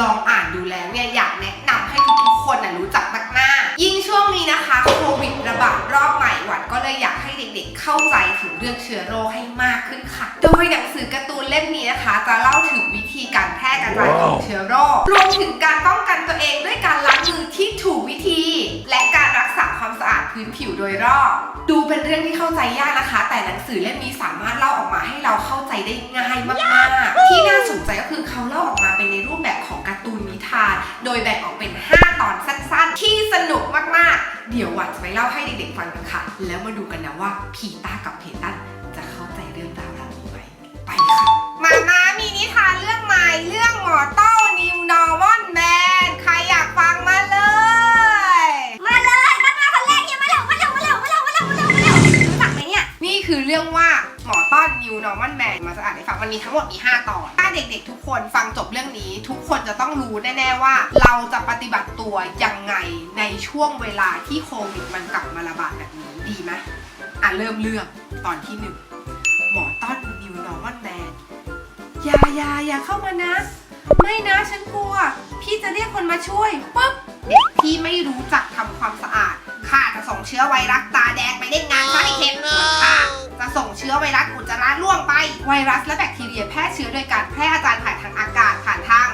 ลองอ่านดูแล้วเนี่ยอยากแนะนำให้ทุกๆคนนะรู้จักมากๆยิ่งช่วงนี้นะคะโควิดระบาดรอบใหม่หวัดก็เลยอยากให้เด็กๆ เข้าใจถึงเรื่องเชื้อโรคให้มากขึ้นค่ะ โดยหนังสือการ์ตูนเล่มนี้นะคะ จะเล่าถึงวิธีการแพร่กระจายของเชื้อโรครวมถึงการป้องกันตัวเองด้วยการล้างมือที่ถูกวิธี และการรักษาความสะอาดพื้นผิวโดยรอบดูเป็นเรื่องที่เข้าใจยากนะคะ แต่หนังสือเล่มนี้สามารถเล่าออกมาให้เราเข้าใจได้ง่ายมากๆ ที่น่าสนใจก็คือเขาเล่าออกมาเป็นในรูปแบบของ ทาน โดยแบ่งออกเป็น 5 ตอนสั้นๆ ที่สนุกมากๆ เดี๋ยวหวัดจะไปเล่าให้เด็กๆฟังกันค่ะ แล้วมาดูกันนะว่าพีต้ากับเพตันจะเข้าใจเรื่องราวเหล่านี้ไหมไปค่ะ มามามีนิทานเรื่องใหม่เรื่องหมอเต้านิวนอร์มอนแมนใครอยากฟังมาเลย มาเลยมามาคนแรกเนี่ยมาเร็วมาเร็วมาเร็วมาเร็วมาเร็วมาเร็วมาเร็วรู้จักไหมเนี่ยนี่คือเรื่องว่า หมอต้อนนิวนอร์มอนแมนมาจะอ่านให้ฟังมันมีทั้งหมดมี 5 ตอน ถ้าเด็กๆ ทุกคนฟังจบเรื่องนี้ ทุกคนจะต้องรู้แน่ๆว่า เราจะปฏิบัติตัวยังไงในช่วงเวลาที่โควิดมันกลับมาระบาดแบบนี้ดีไหมอะเริ่มเรื่องตอนที่หนึ่งหมอต้อนนิวนอร์มอนแมนอย่าอย่าอย่าเข้ามานะ ไม่นะฉันกลัว พี่จะเรียกคนมาช่วยปุ๊บเด็กที่ไม่รู้จักทำความสะอาดค่ะจะส่งเชื้อไวรัสตาแดงไปเล่นงานซะให้เข็มส่วนค่ะ จะส่งเชื้อไวรัสอุจจาระล่วงไป ไวรัสและแบคทีเรียแพร่เชื้อโดยการแพร่กระจายผ่านทางอากาศผ่านทาง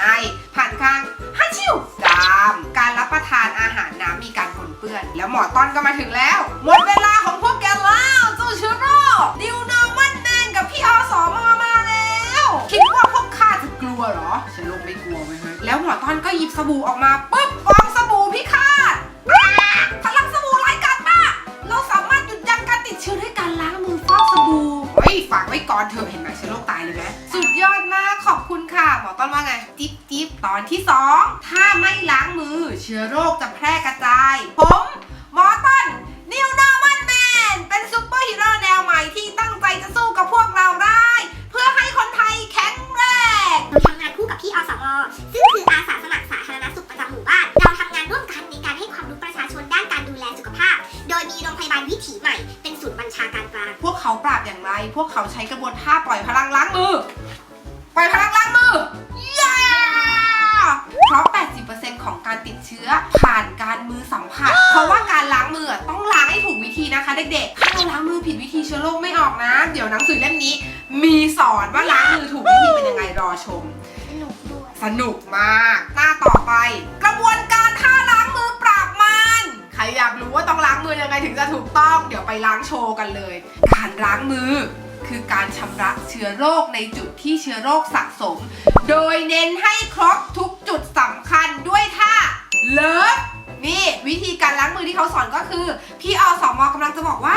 ไอผ่านทางฮัชิวจามการรับประทานอาหารน้ำมีการปนเปื้อน แล้วหมอต้อนก็มาถึงแล้ว หมดเวลาของพวกแกแล้วเจ้าเชื้อโรคดิวนอร์มันแมนกับพี่อสมมาแล้ว คิดว่าพวกข้าจะกลัวเหรอฉันลงไม่กลัวไว้ยเฮ้ยแล้วหมอต้อนก็หยิบสบู่ออกมา ที่ 2 ถ้าไม่ล้างมือเชื้อโรคจะแพร่กระจาย ผมหมอต้นนิวนอร์มันแมนเป็นซูเปอร์ฮีโร่แนวใหม่ที่ตั้งใจจะสู้กับพวกเราได้ เพื่อให้คนไทยแข็งแรงเราทำงานคู่กับพี่อสมซึ่งคืออาสาสมัครสาธารณสุขประจำหมู่บ้าน เราทำงานร่วมกันในการให้ความรู้ประชาชนด้านการดูแลสุขภาพ โดยมีโรงพยาบาลวิถีใหม่ เป็นศูนย์บัญชาการกลางพวกเขาปราบอย่างไร พวกเขาใช้กระบวนท่าปล่อยพลังล้างมือ ปล่อยพลังล้างมือย้าเพราะ 80%ของการติดเชื้อ ผ่านการมือสัมผัส เพราะว่าการล้างมือต้องล้างให้ถูกวิธีนะคะเด็กๆ ถ้าเราล้างมือผิดวิธีเชื้อโรคไม่ออกนะ เดี๋ยวหนังสือเล่มนี้ มีสอนว่าล้างมือถูกวิธีเป็นยังไงรอชม สนุกด้วยสนุกมาก หน้าต่อไป กระบวนการท่าล้างมือปราบมันใครอยากรู้ว่าต้องล้างมือยังไงถึงจะถูกต้อง เดี๋ยวไปล้างโชว์กันเลย การล้างมือคือการชำระเชื้อโรคในจุดที่เชื้อโรคสะสม โดยเน้นให้ครบทุก พี่อสมกำลังจะบอกว่า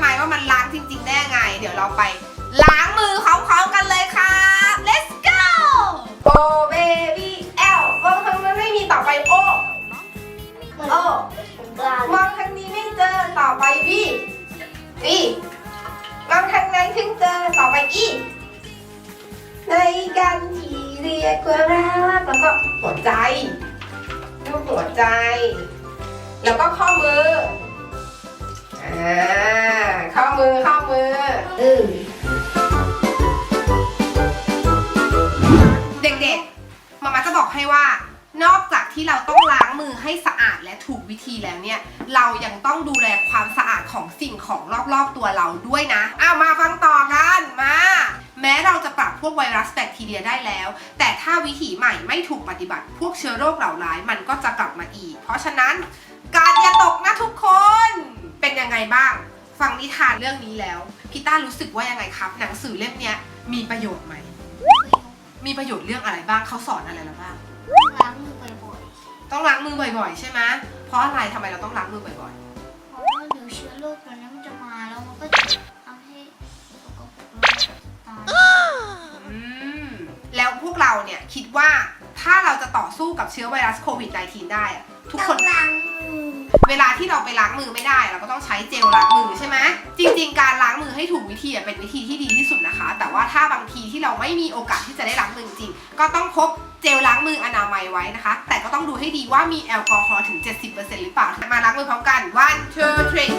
ไหมว่ามันล้างจริงๆได้ยังไง เดี๋ยวเราไป ล้างมือพร้อมๆกันเลยค่ะ let's go Oh baby L มองทางนั้นไม่มีต่อไป O โอมองทางนี้ไม่เจอต่อไป B B มองทางไหนถึงเจอต่อไป E ในกันที่เรียกว่ารักแล้วก็หัวใจรูปหัวใจ แล้วก็ข้อมือ อ่า ข้อมือข้อมืออืมเด็กๆ มามาจะบอกให้ว่า นอกจากที่เราต้องล้างมือให้สะอาดและถูกวิธีแล้วเนี่ย เรายังต้องดูแลความสะอาดของสิ่งของรอบๆตัวเราด้วยนะอ้าวมาฟังต่อกันมา แม้เราจะปรับพวกไวรัสแบคทีเรียได้แล้ว แต่ถ้าวิธีใหม่ไม่ถูกปฏิบัติ พวกเชื้อโรคเหล่าร้ายมันก็จะกลับมาอีก เพราะฉะนั้นการอย่าตกนะทุกคน เป็นยังไงบ้าง ฟังนิทานเรื่องนี้แล้วพี่ต้ารู้สึกว่ายังไงครับ หนังสือเล่มเนี้ยมีประโยชน์ไหม มีประโยชน์เรื่องอะไรบ้างเขาสอนอะไรเราบ้าง ล้างมือบ่อยต้องล้างมือบ่อยๆ ใช่ไหมเพราะอะไรทำไมเราต้องล้างมือบ่อยๆ เพราะว่าเดี๋ยวเชื้อโรคตัวนี้มันจะมาแล้วมันก็จะทำให้สกปรกแล้วมันจะตาย ๆ อืม แล้วพวกเราเนี่ยคิดว่า ถ้าเราจะต่อสู้ไวรัสโควิด -19 ได้อะทุกต้คอนงล้างมือเวลาที่เราไปล้างมือไม่ได้ เราก็ต้องใช้เจลล้างมือใช่ไหมจริง ๆ การล้างมือให้ถูกวิธีอะเป็นวิธีที่ดีที่สุดนะคะ แต่ว่าถ้าบางทีที่เราไม่มีโอกาสที่จะได้ล้างมือจริงๆก็ต้องพกเจลล้างมืออนามัยไว้นะคะ แต่ก็ต้องดูให้ดีว่ามีแอลกอฮอล์ถึง 70%หรือเปล่ามาล้างมือพร้อมกัน one two three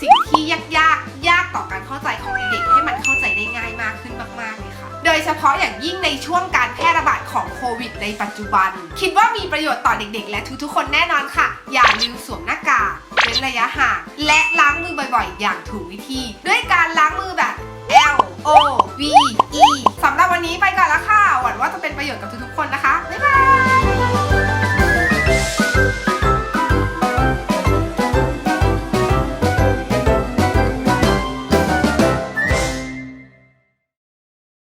สิ่งที่ยากยากยากต่อการเข้าใจของเด็กให้มันเข้าใจได้ง่ายมากขึ้นมากๆเลยค่ะ โดยเฉพาะอย่างยิ่งในช่วงการแพร่ระบาดของโควิดในปัจจุบัน คิดว่ามีประโยชน์ต่อเด็กๆ และทุกๆคนแน่นอนค่ะ อย่าลืมสวมหน้ากากเว้นระยะห่างและล้างมือบ่อยๆ อย่างถูกวิธี ด้วยการล้างมือแบบ L O V E สำหรับวันนี้ไปก่อนละค่ะ หวังว่าจะเป็นประโยชน์กับทุกๆคนนะคะ